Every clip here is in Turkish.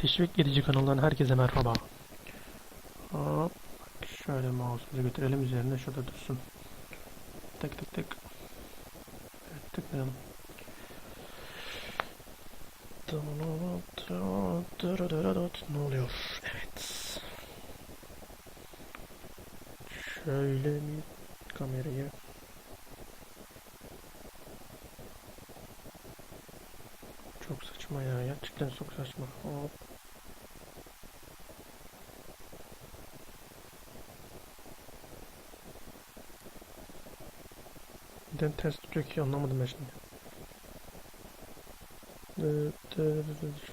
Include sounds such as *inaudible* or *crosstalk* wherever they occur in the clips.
Teşvik edici kanalından herkese merhaba. Hop. Şöyle mouse'umuzu götürelim üzerine şurada dursun. Tık tık tık. Evet, tıklayalım. Ne oluyor? Evet. Şöyle bir kamerayı Çok saçma ya. Gerçekten çok saçma. Hop. Neden ters tutuyor ki anlamadım ben şimdi.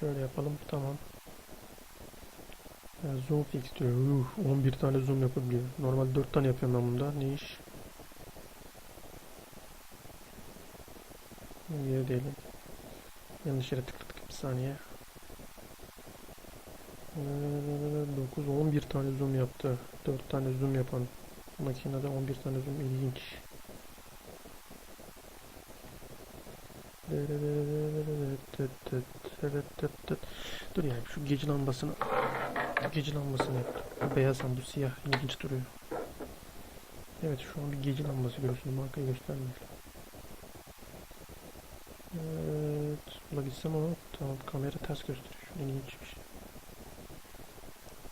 Şöyle yapalım. Tamam. Zoom fix diyor. Uh, 11 tane zoom yapabiliyor. Normal 4 tane yapıyorum ben bunda. Ne iş? Yere değilim. Yanlış yere tıkladık bir saniye. 9 11 tane zoom yaptı. 4 tane zoom yapan makinede 11 tane zoom ilginç. Dur yani şu gece lambasını gece lambasını yaptım. Bu beyaz bu siyah ilginç duruyor. Evet şu an bir gece lambası görüyorsunuz. Markayı göstermiyor. Evet. Buna gitsem ama tamam kamera ters gösteriyor. Şu ilginçmiş.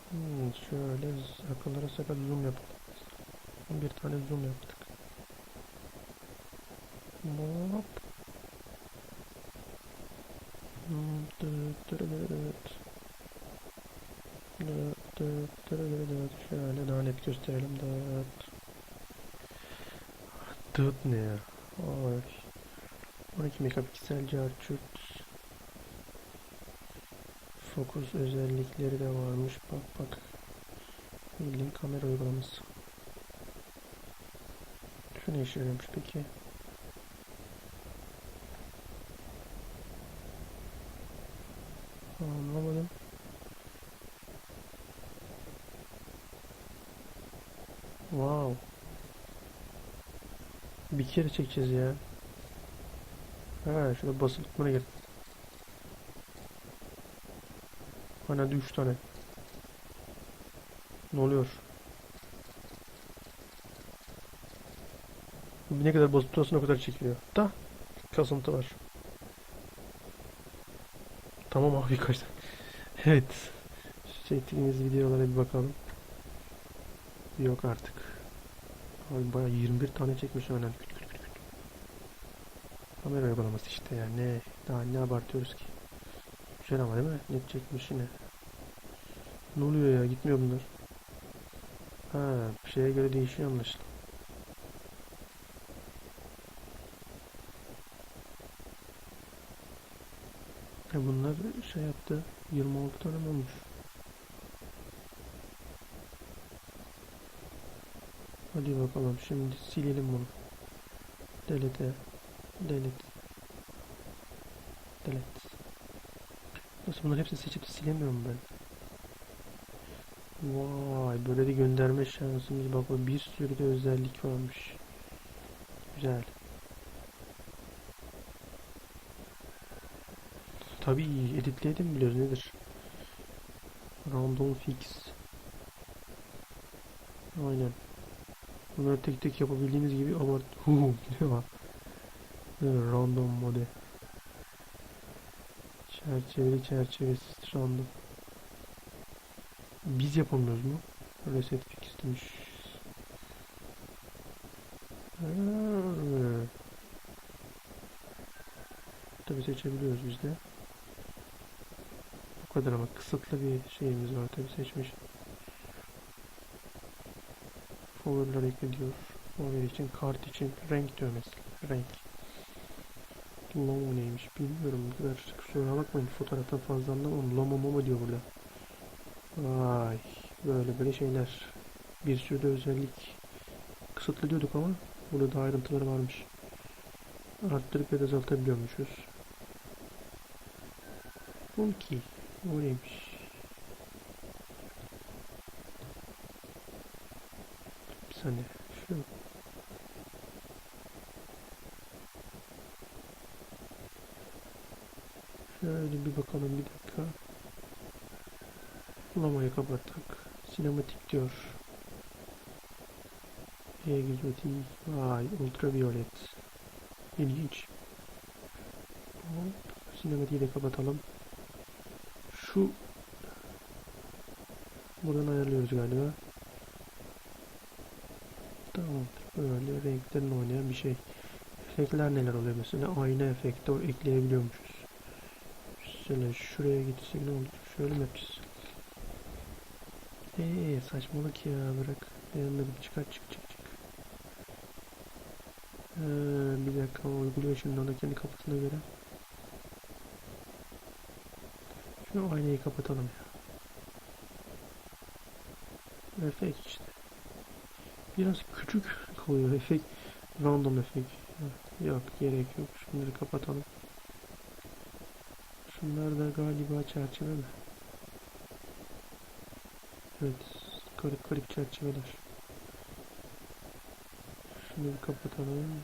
Hmm, şöyle akıllara sakat zoom yapalım. Bir tane zoom yaptık. Hop. Hmm, dıt dırı dırı dıt. Dıt dıt dırı dırı dıt. Şöyle daha net gösterelim. Dıt. Dıt ne ya? Ay. 12 megapiksel carçurt fokus özellikleri de varmış bak bak bildiğin kamera uygulaması şu ne işe yarıyormuş peki anlamadım wow bir kere çekeceğiz ya Ha şurada basılı tutmana gel. Hani hadi 3 tane. Ne oluyor? Ne kadar basılı tutarsan o kadar çekiliyor. Da kasıntı var. Tamam abi *laughs* kaç tane. Evet. Çektiğimiz videolara bir bakalım. Yok artık. Abi bayağı 21 tane çekmiş önemli. Kamera uygulaması işte ya ne daha ne abartıyoruz ki. Güzel ama değil mi? Net çekmiş yine. Ne oluyor ya gitmiyor bunlar. Ha bir şeye göre değişiyor anlaşılan. E bunlar şey yaptı 26 tane olmuş? Hadi bakalım şimdi silelim bunu. Delete. Delete. Delete. Nasıl bunların hepsini seçip silemiyorum ben. Vay böyle de gönderme şansımız bak o bir sürü de özellik varmış. Güzel. Tabii editleyelim biliyoruz nedir? Random fix. Aynen. Bunları tek tek yapabildiğimiz gibi abart... Huu ne var? Random mode. Çerçeveli çerçevesiz random. Biz yapamıyoruz mu? Reset fix demiş. Tabi seçebiliyoruz biz de. Bu kadar ama kısıtlı bir şeyimiz var tabi seçmiş. Forward'lar ekliyor. Forward için, kart için, renk mesela. Renk. Lomo neymiş bilmiyorum. Bu kadar kusura bakmayın fotoğraftan fazla anlamadım. Lomo momo diyor burada. Vay. Böyle böyle şeyler. Bir sürü de özellik kısıtlı diyorduk ama burada da ayrıntıları varmış. Arttırıp ya da azaltabiliyormuşuz. Funky. O neymiş? Saniye. Şu Şöyle bir bakalım bir dakika. Lamayı kapattık. Sinematik diyor. Egzotik. Vay ultraviolet. İlginç. Sinematiği de kapatalım. Şu buradan ayarlıyoruz galiba. Tamam. Böyle renklerin oynayan bir şey. Efektler neler oluyor mesela? Ayna efekti o ekleyebiliyormuşuz. Mesela şuraya gitsek ne olur? Şöyle mi yapacağız? Eee saçmalık ya bırak. Beğenmedim çıkar çık çık çık. Ee, bir dakika uyguluyor şimdi onu kendi kafasına göre. Şu aynayı kapatalım ya. Efekt işte. Biraz küçük kalıyor efekt. Random efekt. Yok gerek yok. Şunları kapatalım. Şunlar da galiba çerçeve mi? Evet. Garip garip çerçeveler. Şunu bir kapatalım.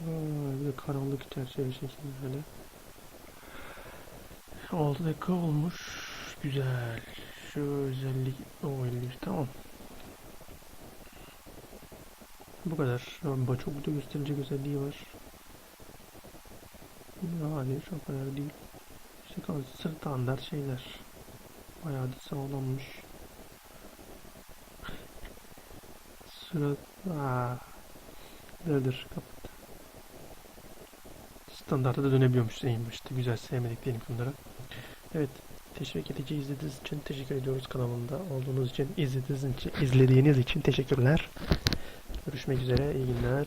Aa, bir de karanlık çerçeve şeklinde böyle. 6 dakika olmuş. Güzel. Şu özellik o 51 tamam. Bu kadar. Ama çok da gösterilecek özelliği var. Hayır o kadar değil. İşte sırt standart şeyler. Bayağı da sağlammış. Sıra... Aa. Nedir? Kapat. Standarta da dönebiliyormuş en başta. Güzel sevmedik diyelim bunlara. Evet. Teşvik edici izlediğiniz için teşekkür ediyoruz kanalımda olduğunuz için izlediğiniz için izlediğiniz için teşekkürler. Görüşmek üzere. İyi günler.